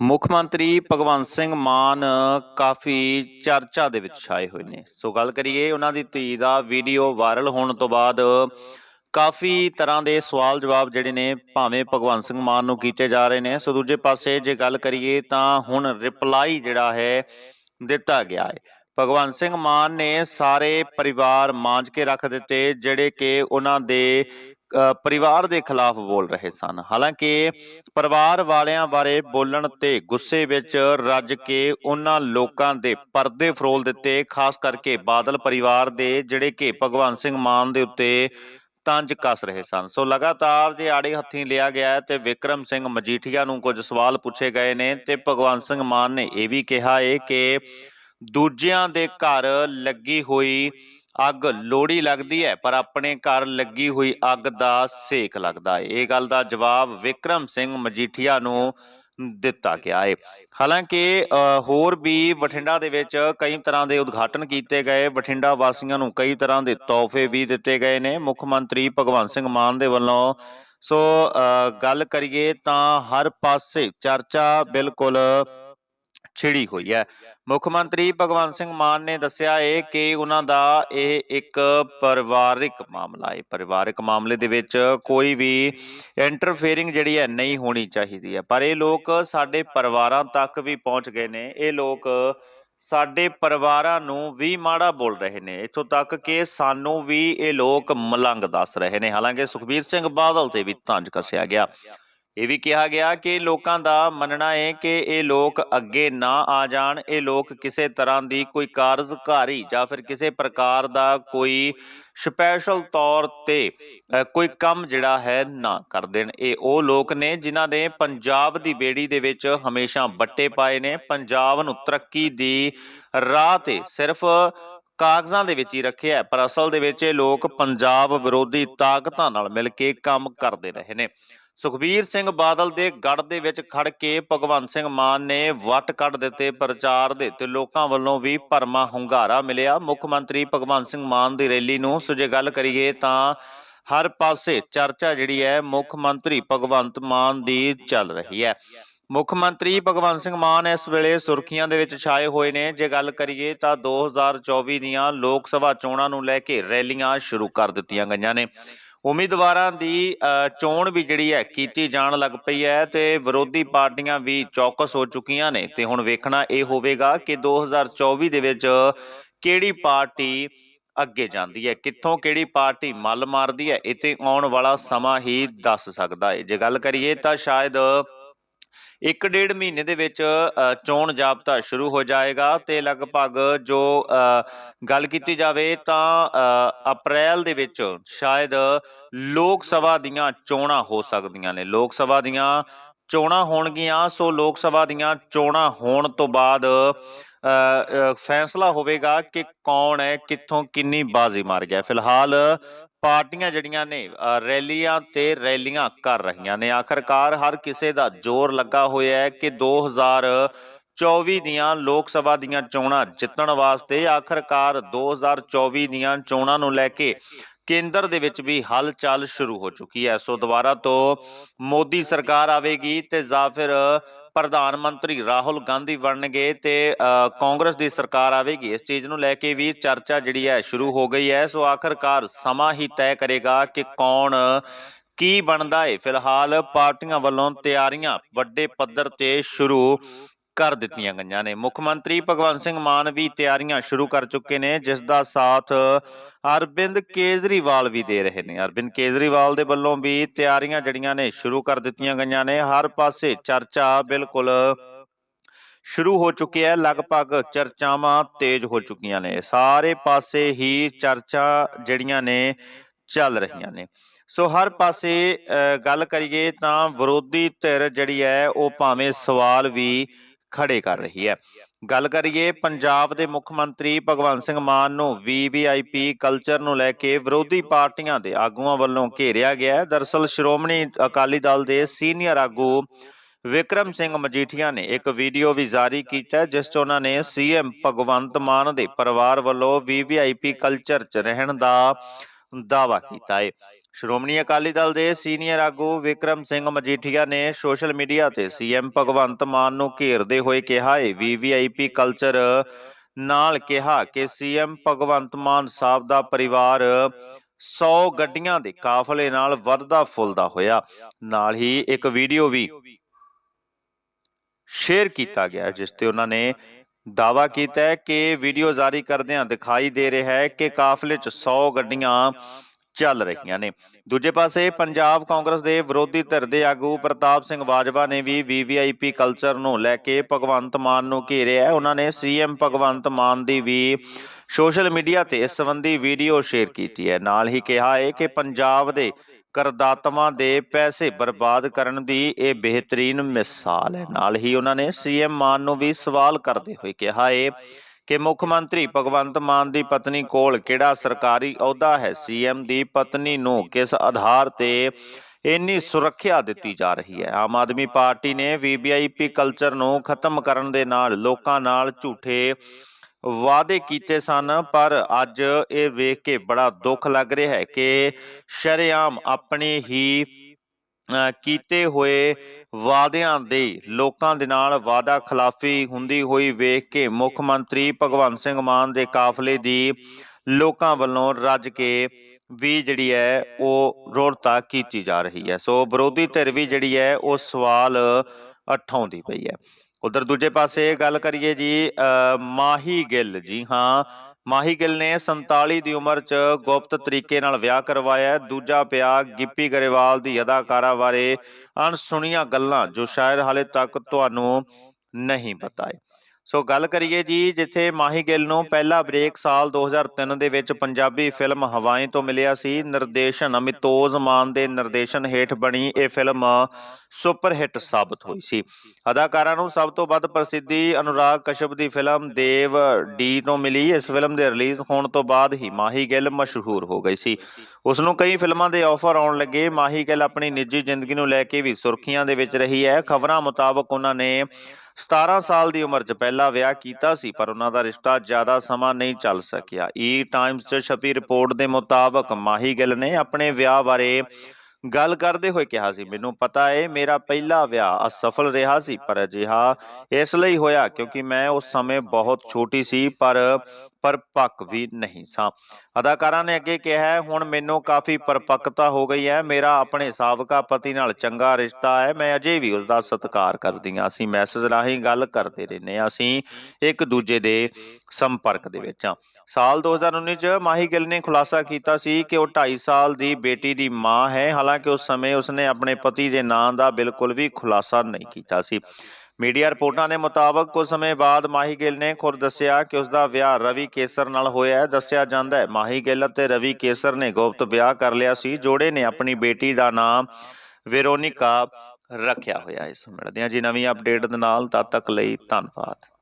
ਮੁੱਖ ਮੰਤਰੀ ਭਗਵੰਤ ਸਿੰਘ ਮਾਨ ਕਾਫੀ ਚਰਚਾ ਦੇ ਵਿੱਚ ਛਾਏ ਹੋਏ ਨੇ। ਸੋ ਗੱਲ ਕਰੀਏ ਉਹਨਾਂ ਦੀ ਧੀ ਦਾ ਵੀਡੀਓ ਵਾਇਰਲ ਹੋਣ ਤੋਂ ਬਾਅਦ ਕਾਫੀ ਤਰ੍ਹਾਂ ਦੇ ਸਵਾਲ ਜਵਾਬ ਜਿਹੜੇ ਨੇ ਭਾਵੇਂ ਭਗਵੰਤ ਸਿੰਘ ਮਾਨ ਨੂੰ ਕੀਤੇ ਜਾ ਰਹੇ ਨੇ। ਸੋ ਦੂਜੇ ਪਾਸੇ ਜੇ ਗੱਲ ਕਰੀਏ ਤਾਂ ਹੁਣ ਰਿਪਲਾਈ ਜਿਹੜਾ ਹੈ ਦਿੱਤਾ ਗਿਆ ਹੈ। ਭਗਵੰਤ ਸਿੰਘ ਮਾਨ ਨੇ ਸਾਰੇ ਪਰਿਵਾਰ ਮਾਂਜ ਕੇ ਰੱਖ ਦਿੱਤੇ ਜਿਹੜੇ ਕਿ ਉਹਨਾਂ ਦੇ ਪਰਿਵਾਰ ਦੇ ਖਿਲਾਫ ਬੋਲ ਰਹੇ ਸਨ। ਹਾਲਾਂਕਿ ਪਰਿਵਾਰ ਵਾਲਿਆਂ ਬਾਰੇ ਬੋਲਣ ਤੇ ਗੁੱਸੇ ਵਿੱਚ ਰੱਜ ਕੇ ਉਹਨਾਂ ਲੋਕਾਂ ਦੇ ਪਰਦੇ ਫਰੋਲ ਦਿੱਤੇ, ਖਾਸ ਕਰਕੇ ਬਾਦਲ ਪਰਿਵਾਰ ਦੇ ਜਿਹੜੇ ਕਿ ਭਗਵੰਤ ਸਿੰਘ ਮਾਨ ਦੇ ਉੱਤੇ ਤੰਜ ਕੱਸ ਰਹੇ ਸਨ। ਸੋ ਲਗਾਤਾਰ ਜੇ ਆੜੇ ਹੱਥੀਂ ਲਿਆ ਗਿਆ ਹੈ ਤੇ ਵਿਕਰਮ ਸਿੰਘ ਮਜੀਠੀਆ ਨੂੰ ਕੁਝ ਸਵਾਲ ਪੁੱਛੇ ਗਏ ਨੇ ਤੇ ਭਗਵੰਤ ਸਿੰਘ ਮਾਨ ਨੇ ਇਹ ਵੀ ਕਿਹਾ ਹੈ ਕਿ ਦੂਜਿਆਂ ਦੇ ਘਰ ਲੱਗੀ ਹੋਈ ਅੱਗ ਲੋੜੀ ਲੱਗਦੀ ਹੈ, ਪਰ ਆਪਣੇ ਘਰ ਲੱਗੀ ਹੋਈ ਅੱਗ ਦਾ ਸੇਕ ਲੱਗਦਾ ਹੈ। ਇਹ ਗੱਲ ਦਾ ਜਵਾਬ ਵਿਕਰਮ ਸਿੰਘ ਮਜੀਠੀਆ ਨੂੰ ਦਿੱਤਾ ਗਿਆ ਹੈ। ਹਾਲਾਂਕਿ ਹੋਰ ਵੀ ਬਠਿੰਡਾ ਦੇ ਵਿੱਚ ਕਈ ਤਰ੍ਹਾਂ ਦੇ ਉਦਘਾਟਨ ਕੀਤੇ ਗਏ। ਬਠਿੰਡਾ ਵਾਸੀਆਂ ਨੂੰ ਕਈ ਤਰ੍ਹਾਂ ਦੇ ਤੋਹਫੇ ਵੀ ਦਿੱਤੇ ਗਏ ਨੇ। ਮੁੱਖ ਮੰਤਰੀ ਭਗਵੰਤ ਸਿੰਘ ਮਾਨ ਦੇ ਵੱਲੋਂ। ਸੋ ਗੱਲ ਕਰੀਏ ਤਾਂ ਹਰ ਪਾਸੇ ਚਰਚਾ ਬਿਲਕੁਲ ਛਿੜੀ ਹੋਈ ਹੈ। ਮੁੱਖ ਮੰਤਰੀ ਭਗਵੰਤ ਸਿੰਘ ਮਾਨ ਨੇ ਦੱਸਿਆ ਹੈ ਕਿ ਉਹਨਾਂ ਦਾ ਇਹ ਇੱਕ ਪਰਿਵਾਰਿਕ ਮਾਮਲਾ ਹੈ ਪਰਿਵਾਰਿਕ ਮਾਮਲੇ ਦੇ ਵਿੱਚ ਕੋਈ ਵੀ ਇੰਟਰਫੇਰਿੰਗ ਜਿਹੜੀ ਹੈ ਨਹੀਂ ਹੋਣੀ ਚਾਹੀਦੀ ਹੈ। ਪਰ ਇਹ ਲੋਕ ਸਾਡੇ ਪਰਿਵਾਰਾਂ ਤੱਕ ਵੀ ਪਹੁੰਚ ਗਏ ਨੇ। ਇਹ ਲੋਕ ਸਾਡੇ ਪਰਿਵਾਰਾਂ ਨੂੰ ਵੀ ਮਾੜਾ ਬੋਲ ਰਹੇ ਨੇ। ਇੱਥੋਂ ਤੱਕ ਕਿ ਸਾਨੂੰ ਵੀ ਇਹ ਲੋਕ ਮਲੰਗ ਦੱਸ ਰਹੇ ਨੇ। ਹਾਲਾਂਕਿ ਸੁਖਬੀਰ ਸਿੰਘ ਬਾਦਲ ਤੇ ਵੀ ਤੰਜ ਕੱਸਿਆ ਗਿਆ। ਇਹ ਵੀ ਕਿਹਾ ਗਿਆ ਕਿ ਲੋਕਾਂ ਦਾ ਮੰਨਣਾ ਹੈ ਕਿ ਇਹ ਲੋਕ ਅੱਗੇ ਨਾ ਆ ਜਾਣ, ਇਹ ਲੋਕ ਕਿਸੇ ਤਰ੍ਹਾਂ ਦੀ ਕੋਈ ਕਾਰਜਕਾਰੀ ਜਾਂ ਫਿਰ ਕਿਸੇ ਪ੍ਰਕਾਰ ਦਾ ਕੋਈ ਸਪੈਸ਼ਲ ਤੌਰ ਤੇ ਕੋਈ ਕੰਮ ਜਿਹੜਾ ਹੈ ਨਾ ਕਰ ਦੇਣ। ਇਹ ਉਹ ਲੋਕ ਨੇ ਜਿਨ੍ਹਾਂ ਨੇ ਪੰਜਾਬ ਦੀ ਬੇੜੀ ਦੇ ਵਿੱਚ ਹਮੇਸ਼ਾ ਬੱਟੇ ਪਾਏ ਨੇ। ਪੰਜਾਬ ਨੂੰ ਤਰੱਕੀ ਦੀ ਰਾਹ ਤੇ ਸਿਰਫ ਕਾਗਜ਼ਾਂ ਦੇ ਵਿੱਚ ਹੀ ਰੱਖਿਆ ਪਰ ਅਸਲ ਦੇ ਵਿੱਚ ਇਹ ਲੋਕ ਪੰਜਾਬ ਵਿਰੋਧੀ ਤਾਕਤਾਂ ਨਾਲ ਮਿਲ ਕੇ ਕੰਮ ਕਰਦੇ ਰਹੇ ਨੇ। ਸੁਖਬੀਰ ਸਿੰਘ ਬਾਦਲ ਦੇ ਗੜ ਦੇ ਵਿੱਚ ਖੜ ਕੇ ਭਗਵੰਤ ਸਿੰਘ ਮਾਨ ਨੇ ਵੱਟ ਕੱਢ ਦਿੱਤੇ ਪ੍ਰਚਾਰ ਦੇ ਤੇ ਲੋਕਾਂ ਵੱਲੋਂ ਵੀ ਭਰਮਾ ਹੁੰਗਾਰਾ ਮਿਲਿਆ। ਮੁੱਖ ਮੰਤਰੀ ਭਗਵੰਤ ਸਿੰਘ ਮਾਨ ਦੀ ਰੈਲੀ ਨੂੰ ਸੋ ਜੇ ਗੱਲ ਕਰੀਏ ਤਾਂ ਹਰ ਪਾਸੇ ਚਰਚਾ ਜਿਹੜੀ ਹੈ ਮੁੱਖ ਮੰਤਰੀ ਭਗਵੰਤ ਮਾਨ ਦੀ ਚੱਲ ਰਹੀ ਹੈ। ਮੁੱਖ ਮੰਤਰੀ ਭਗਵੰਤ ਸਿੰਘ ਮਾਨ ਇਸ ਵੇਲੇ ਸੁਰਖੀਆਂ ਦੇ ਵਿੱਚ ਛਾਏ ਹੋਏ ਨੇ। ਜੇ ਗੱਲ ਕਰੀਏ ਤਾਂ 2024 ਦੀਆਂ ਲੋਕ ਸਭਾ ਚੋਣਾਂ ਨੂੰ ਲੈ ਕੇ ਰੈਲੀਆਂ ਸ਼ੁਰੂ ਕਰ ਦਿੱਤੀਆਂ ਗਈਆਂ ਨੇ। ਉਮੀਦਵਾਰਾਂ ਦੀ ਚੋਣ ਵੀ ਜਿਹੜੀ ਹੈ ਕੀਤੀ ਜਾਣ ਲੱਗ ਪਈ ਹੈ ਤੇ ਵਿਰੋਧੀ ਪਾਰਟੀਆਂ ਵੀ ਚੌਕਸ ਹੋ ਚੁੱਕੀਆਂ ਨੇ ਤੇ ਹੁਣ ਵੇਖਣਾ ਇਹ ਹੋਵੇਗਾ ਕਿ 2024 ਦੇ ਵਿੱਚ ਕਿਹੜੀ ਪਾਰਟੀ ਅੱਗੇ ਜਾਂਦੀ ਹੈ, ਕਿੱਥੋਂ ਕਿਹੜੀ ਪਾਰਟੀ ਮੱਲ ਮਾਰਦੀ ਹੈ ਇਹ ਤੇ ਆਉਣ ਵਾਲਾ ਸਮਾਂ ਹੀ ਦੱਸ ਸਕਦਾ ਹੈ। ਜੇ ਗੱਲ ਕਰੀਏ ਤਾਂ ਸ਼ਾਇਦ ਇੱਕ ਡੇਢ ਮਹੀਨੇ ਦੇ ਵਿੱਚ ਚੋਣ ਜਾਬਤਾ ਸ਼ੁਰੂ ਹੋ ਜਾਏਗਾ ਤੇ ਲਗਭਗ ਜੋ ਗੱਲ ਕੀਤੀ ਜਾਵੇ ਤਾਂ ਅਪ੍ਰੈਲ ਦੇ ਵਿੱਚ ਸ਼ਾਇਦ ਲੋਕ ਸਭਾ ਦੀਆਂ ਚੋਣਾਂ ਹੋ ਸਕਦੀਆਂ ਨੇ। ਲੋਕ ਸਭਾ ਦੀਆਂ ਚੋਣਾਂ ਹੋਣਗੀਆਂ, ਸੋ ਲੋਕ ਸਭਾ ਦੀਆਂ ਚੋਣਾਂ ਹੋਣ ਤੋਂ ਬਾਅਦ ਫੈਸਲਾ ਹੋਵੇਗਾ ਕਿ ਕੌਣ ਹੈ, ਕਿੱਥੋਂ ਕਿੰਨੀ ਬਾਜ਼ੀ ਮਾਰ ਗਿਆ ਫਿਲਹਾਲ ਪਾਰਟੀਆਂ ਜਿਹੜੀਆਂ ਨੇ ਰੈਲੀਆਂ ਤੇ ਰੈਲੀਆਂ ਕਰ ਰਹੀਆਂ ਨੇ। ਆਖਰਕਾਰ ਹਰ ਕਿਸੇ ਦਾ ਜ਼ੋਰ ਲੱਗਾ ਹੋਇਆ ਹੈ ਕਿ 2024 ਦੀਆਂ ਲੋਕ ਸਭਾ ਦੀਆਂ ਚੋਣਾਂ ਜਿੱਤਣ ਵਾਸਤੇ ਆਖਰਕਾਰ 2024 ਦੀਆਂ ਚੋਣਾਂ ਨੂੰ ਲੈ ਕੇ ਕੇਂਦਰ ਦੇ ਵਿੱਚ ਵੀ ਹਲਚਲ ਸ਼ੁਰੂ ਹੋ ਚੁੱਕੀ ਹੈ। ਸੋ ਦੁਬਾਰਾ ਤੋਂ ਮੋਦੀ ਸਰਕਾਰ ਆਵੇਗੀ ਤੇ ਜਾਂ ਫਿਰ ਪ੍ਰਧਾਨ ਮੰਤਰੀ ਰਾਹੁਲ ਗਾਂਧੀ ਬਣਨਗੇ ਤੇ ਅ, ਕਾਂਗਰਸ ਦੀ ਸਰਕਾਰ ਆਵੇਗੀ। ਇਸ ਚੀਜ਼ ਨੂੰ ਲੈ ਕੇ ਵੀ ਚਰਚਾ ਜਿਹੜੀ ਹੈ ਸ਼ੁਰੂ ਹੋ ਗਈ ਹੈ। ਸੋ ਆਖਰਕਾਰ ਸਮਾਂ ਹੀ ਤੈਅ ਕਰੇਗਾ ਕਿ ਕੌਣ ਕੀ ਬਣਦਾ ਹੈ ਫਿਲਹਾਲ ਪਾਰਟੀਆਂ ਵੱਲੋਂ ਤਿਆਰੀਆਂ ਵੱਡੇ ਪੱਧਰ ਤੇ ਸ਼ੁਰੂ ਕਰ ਦਿੱਤੀਆਂ ਗਈਆਂ ਨੇ। ਮੁੱਖ ਮੰਤਰੀ ਭਗਵੰਤ ਸਿੰਘ ਮਾਨ ਵੀ ਤਿਆਰੀਆਂ ਸ਼ੁਰੂ ਕਰ ਚੁੱਕੇ ਨੇ ਜਿਸ ਦਾ ਸਾਥ ਅਰਵਿੰਦ ਕੇਜਰੀਵਾਲ ਵੀ ਦੇ ਰਹੇ ਨੇ। ਅਰਵਿੰਦ ਕੇਜਰੀਵਾਲ ਦੇ ਵੱਲੋਂ ਵੀ ਤਿਆਰੀਆਂ ਜਿਹੜੀਆਂ ਨੇ ਸ਼ੁਰੂ ਕਰ ਦਿੱਤੀਆਂ ਗਈਆਂ ਨੇ। ਹਰ ਪਾਸੇ ਚਰਚਾ ਬਿਲਕੁਲ ਸ਼ੁਰੂ ਹੋ ਚੁੱਕੀ ਹੈ। ਲਗਭਗ ਚਰਚਾਵਾਂ ਤੇਜ਼ ਹੋ ਚੁੱਕੀਆਂ ਨੇ। ਸਾਰੇ ਪਾਸੇ ਹੀ ਚਰਚਾ ਜਿਹੜੀਆਂ ਨੇ ਚੱਲ ਰਹੀਆਂ ਨੇ। ਸੋ ਹਰ ਪਾਸੇ ਅ, ਗੱਲ ਕਰੀਏ ਤਾਂ ਵਿਰੋਧੀ ਧਿਰ ਜਿਹੜੀ ਹੈ ਉਹ ਭਾਵੇਂ ਸਵਾਲ ਵੀ ਖੜੇ ਕਰ ਰਹੀ ਹੈ। ਗੱਲ ਕਰੀਏ ਪੰਜਾਬ ਦੇ ਮੁੱਖ ਮੰਤਰੀ ਭਗਵੰਤ ਸਿੰਘ ਮਾਨ ਨੂੰ ਵੀਵੀਆਈਪੀ ਕਲਚਰ ਨੂੰ ਲੈ ਕੇ ਵਿਰੋਧੀ ਪਾਰਟੀਆਂ ਦੇ ਆਗੂਆਂ ਵੱਲੋਂ ਘੇਰਿਆ ਗਿਆ ਹੈ। ਦਰਸਲ ਸ਼੍ਰੋਮਣੀ ਅਕਾਲੀ ਦਲ ਦੇ ਸੀਨੀਅਰ ਆਗੂ ਵਿਕਰਮ ਸਿੰਘ ਮਜੀਠੀਆ ਨੇ ਇੱਕ ਵੀਡੀਓ ਵੀ ਜਾਰੀ ਕੀਤਾ ਜਿਸ 'ਚ ਉਹਨਾਂ ਨੇ ਸੀਐਮ ਭਗਵੰਤ ਮਾਨ ਦੇ ਪਰਿਵਾਰ ਵੱਲੋਂ ਵੀਵੀਆਈਪੀ ਕਲਚਰ 'ਚ ਰਹਿਣ ਦਾ ਦਾਵਾ ਕੀਤਾ ਹੈ। ਸ਼੍ਰੋਮਣੀ ਅਕਾਲੀ ਦਲ ਦੇ ਸੀਨੀਅਰ ਆਗੂ ਵਿਕਰਮ ਸਿੰਘ ਮਜੀਠੀਆ ਨੇ ਸੋਸ਼ਲ ਮੀਡੀਆ ਤੇ ਸੀਐਮ ਭਗਵੰਤ ਮਾਨ ਨੂੰ ਘੇਰਦੇ ਹੋਏ ਕਿਹਾ ਹੈ ਵੀਵੀਆਈਪੀ ਕਲਚਰ ਨਾਲ ਕਿਹਾ ਕਿ ਸੀਐਮ ਭਗਵੰਤ ਮਾਨ ਸਾਹਿਬ ਦਾ ਪਰਿਵਾਰ 100 ਗੱਡੀਆਂ ਦੇ ਕਾਫਲੇ ਨਾਲ ਵੱਧਦਾ ਫੁੱਲਦਾ ਹੋਇਆ। ਨਾਲ ਹੀ ਇੱਕ ਵੀਡੀਓ ਵੀ ਸ਼ੇਅਰ ਕੀਤਾ ਗਿਆ, ਜਿਸ ਤੇ ਉਹਨਾਂ ਨੇ ਦਾਵਾ ਕੀਤਾ ਹੈ ਕਿ ਵੀਡੀਓ ਜਾਰੀ ਕਰਦਿਆਂ ਦਿਖਾਈ ਦੇ ਰਿਹਾ ਹੈ ਕਿ ਕਾਫਲੇ 'ਚ 100 ਗੱਡੀਆਂ ਚੱਲ ਰਹੀਆਂ ਨੇ। ਦੂਜੇ ਪਾਸੇ ਪੰਜਾਬ ਕਾਂਗਰਸ ਦੇ ਵਿਰੋਧੀ ਧਿਰ ਦੇ ਆਗੂ ਪ੍ਰਤਾਪ ਸਿੰਘ ਬਾਜਵਾ ਨੇ ਵੀ ਵੀਵੀਆਈਪੀ ਕਲਚਰ ਨੂੰ ਲੈ ਕੇ ਭਗਵੰਤ ਮਾਨ ਨੂੰ ਘੇਰਿਆ ਹੈ। ਉਹਨਾਂ ਨੇ ਸੀਐਮ ਭਗਵੰਤ ਮਾਨ ਦੀ ਵੀ ਸੋਸ਼ਲ ਮੀਡੀਆ ਤੇ ਇਸ ਸੰਬੰਧੀ ਵੀਡੀਓ ਸ਼ੇਅਰ ਕੀਤੀ ਹੈ। ਨਾਲ ਹੀ ਕਿਹਾ ਹੈ ਕਿ ਪੰਜਾਬ ਦੇ ਕਰਦਾਤਾਵਾਂ ਦੇ ਪੈਸੇ ਬਰਬਾਦ ਕਰਨ ਦੀ ਇਹ ਬਿਹਤਰੀਨ ਮਿਸਾਲ ਹੈ। ਨਾਲ ਹੀ ਉਹਨਾਂ ਨੇ ਸੀਐਮ ਮਾਨ ਨੂੰ ਵੀ ਸਵਾਲ ਕਰਦੇ ਹੋਏ ਕਿਹਾ ਹੈ ਕਿ ਮੁੱਖ ਮੰਤਰੀ ਭਗਵੰਤ ਮਾਨ ਦੀ ਪਤਨੀ ਕੋਲ ਕਿਹੜਾ ਸਰਕਾਰੀ ਅਹੁਦਾ ਹੈ? ਸੀਐਮ ਦੀ ਪਤਨੀ ਨੂੰ ਕਿਸ ਆਧਾਰ ਤੇ ਇੰਨੀ ਸੁਰੱਖਿਆ ਦਿੱਤੀ ਜਾ ਰਹੀ ਹੈ? ਆਮ ਆਦਮੀ ਪਾਰਟੀ ਨੇ ਵੀਵੀਆਈਪੀ ਕਲਚਰ ਨੂੰ ਖਤਮ ਕਰਨ ਦੇ ਨਾਲ ਲੋਕਾਂ ਨਾਲ ਝੂਠੇ ਵਾਅਦੇ ਕੀਤੇ ਸਨ, ਪਰ ਅੱਜ ਇਹ ਵੇਖ ਕੇ ਬੜਾ ਦੁੱਖ ਲੱਗ ਰਿਹਾ ਹੈ ਕਿ ਸ਼ਰੇਆਮ ਆਪਣੇ ਹੀ ਕੀਤੇ ਹੋਏ ਵਾਅਦਿਆਂ ਦੇ ਲੋਕਾਂ ਦੇ ਨਾਲ ਵਾਅਦਾ ਖਿਲਾਫੀ ਹੁੰਦੀ ਹੋਈ ਵੇਖ ਕੇ ਮੁੱਖ ਮੰਤਰੀ ਭਗਵੰਤ ਸਿੰਘ ਮਾਨ ਦੇ ਕਾਫਲੇ ਦੀ ਲੋਕਾਂ ਵੱਲੋਂ ਰੱਜ ਕੇ ਵੀ ਜਿਹੜੀ ਹੈ ਉਹ ਰੋੜਤਾ ਕੀਤੀ ਜਾ ਰਹੀ ਹੈ। ਸੋ ਵਿਰੋਧੀ ਧਿਰ ਵੀ ਜਿਹੜੀ ਹੈ ਉਹ ਸਵਾਲ ਉਠਾਉਂਦੀ ਪਈ ਹੈ। ਉਧਰ ਦੂਜੇ ਪਾਸੇ ਗੱਲ ਕਰੀਏ ਜੀ ਅ, ਮਾਹੀ ਗਿੱਲ। ਜੀ ਹਾਂ ਮਾਹੀ ਗਿੱਲ ਨੇ 47 ਦੀ ਉਮਰ 'ਚ ਗੁਪਤ ਤਰੀਕੇ ਨਾਲ ਵਿਆਹ ਕਰਵਾਇਆ ਦੂਜਾ ਪਿਆ ਗਿੱਪੀ ਗਰੇਵਾਲ ਦੀ ਅਦਾਕਾਰਾ ਬਾਰੇ ਅਣਸੁਣੀਆਂ ਗੱਲਾਂ ਜੋ ਸ਼ਾਇਦ ਹਾਲੇ ਤੱਕ ਤੁਹਾਨੂੰ ਨਹੀਂ ਪਤਾ ਹੈ। ਸੋ ਗੱਲ ਕਰੀਏ ਜੀ, ਜਿੱਥੇ ਮਾਹੀ ਗਿੱਲ ਨੂੰ ਪਹਿਲਾ ਬ੍ਰੇਕ ਸਾਲ 2003 ਦੇ ਵਿੱਚ ਪੰਜਾਬੀ ਫਿਲਮ ਹਵਾਏਂ ਤੋਂ ਮਿਲਿਆ ਸੀ, ਨਿਰਦੇਸ਼ਨ ਅਮਿਤੋਜ਼ ਮਾਨ ਦੇ ਨਿਰਦੇਸ਼ਨ ਹੇਠ ਬਣੀ ਇਹ ਫਿਲਮ ਸੁਪਰ ਹਿੱਟ ਸਾਬਤ ਹੋਈ ਸੀ। ਅਦਾਕਾਰਾ ਨੂੰ ਸਭ ਤੋਂ ਵੱਧ ਪ੍ਰਸਿੱਧੀ ਅਨੁਰਾਗ ਕਸ਼ਪ ਦੀ ਫਿਲਮ ਦੇਵ ਡੀ ਤੋਂ ਮਿਲੀ। ਇਸ ਫਿਲਮ ਦੇ ਰਿਲੀਜ਼ ਹੋਣ ਤੋਂ ਬਾਅਦ ਹੀ ਮਾਹੀ ਗਿੱਲ ਮਸ਼ਹੂਰ ਹੋ ਗਈ ਸੀ। ਉਸ ਨੂੰ ਕਈ ਫਿਲਮਾਂ ਦੇ ਆਫਰ ਆਉਣ ਲੱਗੇ। ਮਾਹੀ ਗਿੱਲ ਆਪਣੀ ਨਿੱਜੀ ਜ਼ਿੰਦਗੀ ਨੂੰ ਲੈ ਕੇ ਵੀ ਸੁਰਖੀਆਂ ਦੇ ਵਿੱਚ ਰਹੀ ਹੈ। ਖਬਰਾਂ ਮੁਤਾਬਕ ਉਹਨਾਂ ਨੇ 17 ਸਾਲ ਦੀ ਉਮਰ 'ਚ ਪਹਿਲਾ ਵਿਆਹ ਕੀਤਾ ਸੀ, ਪਰ ਉਹਨਾਂ ਦਾ ਰਿਸ਼ਤਾ ਜ਼ਿਆਦਾ ਸਮਾਂ ਨਹੀਂ ਚੱਲ ਸਕਿਆ। e ਈ ਟਾਈਮਸ 'ਚ ਛਪੀ ਰਿਪੋਰਟ ਦੇ ਮੁਤਾਬਕ ਮਾਹੀ ਗਿੱਲ ਨੇ ਆਪਣੇ ਵਿਆਹ ਬਾਰੇ ਗੱਲ ਕਰਦੇ ਹੋਏ ਕਿਹਾ ਸੀ, ਮੈਨੂੰ ਪਤਾ ਏ, ਮੇਰਾ ਪਹਿਲਾ ਵਿਆਹ ਅਸਫਲ ਰਿਹਾ ਸੀ, ਪਰ ਅਜਿਹਾ ਇਸ ਲਈ ਹੋਇਆ ਕਿਉਂਕਿ ਮੈਂ ਉਸ ਸਮੇਂ ਬਹੁਤ ਛੋਟੀ ਸੀ, ਪਰ ਪਰਪੱਕ ਵੀ ਨਹੀਂ ਸਾਂ। ਅਦਾਕਾਰਾ ਨੇ ਅੱਗੇ ਕਿਹਾ ਹੈ ਹੁਣ ਮੈਨੂੰ ਕਾਫੀ ਪਰਪੱਕਤਾ ਹੋ ਗਈ ਹੈ ਮੇਰਾ ਆਪਣੇ ਸਾਬਕਾ ਪਤੀ ਨਾਲ ਚੰਗਾ ਰਿਸ਼ਤਾ ਹੈ ਮੈਂ ਅਜੇ ਵੀ ਉਸ ਦਾ ਸਤਿਕਾਰ ਕਰਦੀ ਹਾਂ। ਅਸੀਂ ਮੈਸੇਜ ਰਾਹੀਂ ਗੱਲ ਕਰਦੇ ਰਹਿੰਦੇ ਹਾਂ ਅਸੀਂ ਇੱਕ ਦੂਜੇ ਦੇ ਸੰਪਰਕ ਦੇ ਵਿੱਚ ਹਾਂ। ਸਾਲ 2019 ਚ ਮਾਹੀ ਗਿੱਲ ਨੇ ਖੁਲਾਸਾ ਕੀਤਾ ਸੀ ਕਿ ਉਹ 2.5 ਸਾਲ ਦੀ ਬੇਟੀ ਦੀ ਮਾਂ ਹੈ ਹਾਲਾਂਕਿ ਉਸ ਸਮੇਂ ਉਸਨੇ ਆਪਣੇ ਪਤੀ ਦੇ ਨਾਂ ਦਾ ਬਿਲਕੁਲ ਵੀ ਖੁਲਾਸਾ ਨਹੀਂ ਕੀਤਾ ਸੀ। ਮੀਡੀਆ ਰਿਪੋਰਟਾਂ ਦੇ ਮੁਤਾਬਕ ਕੁਝ ਸਮੇਂ ਬਾਅਦ ਮਾਹੀ ਗਿੱਲ ਨੇ ਖੁਦ ਦੱਸਿਆ ਕਿ ਉਸ ਦਾ ਵਿਆਹ ਰਵੀ ਕੇਸਰ ਨਾਲ ਹੋਇਆ ਹੈ। ਦੱਸਿਆ ਜਾਂਦਾ ਹੈ, ਮਾਹੀ ਗਿੱਲ ਅਤੇ ਰਵੀ ਕੇਸਰ ਨੇ ਗੁਪਤ ਵਿਆਹ ਕਰ ਲਿਆ ਸੀ। ਜੋੜੇ ਨੇ ਆਪਣੀ ਬੇਟੀ ਦਾ ਨਾਮ ਵੈਰੋਨਿਕਾ ਰੱਖਿਆ ਹੋਇਆ ਇਸ ਮਿਲਦੇ ਹਾਂ ਜੀ ਨਵੀਂ ਅਪਡੇਟ ਦੇ ਨਾਲ। ਤਦ ਤੱਕ ਲਈ ਧੰਨਵਾਦ।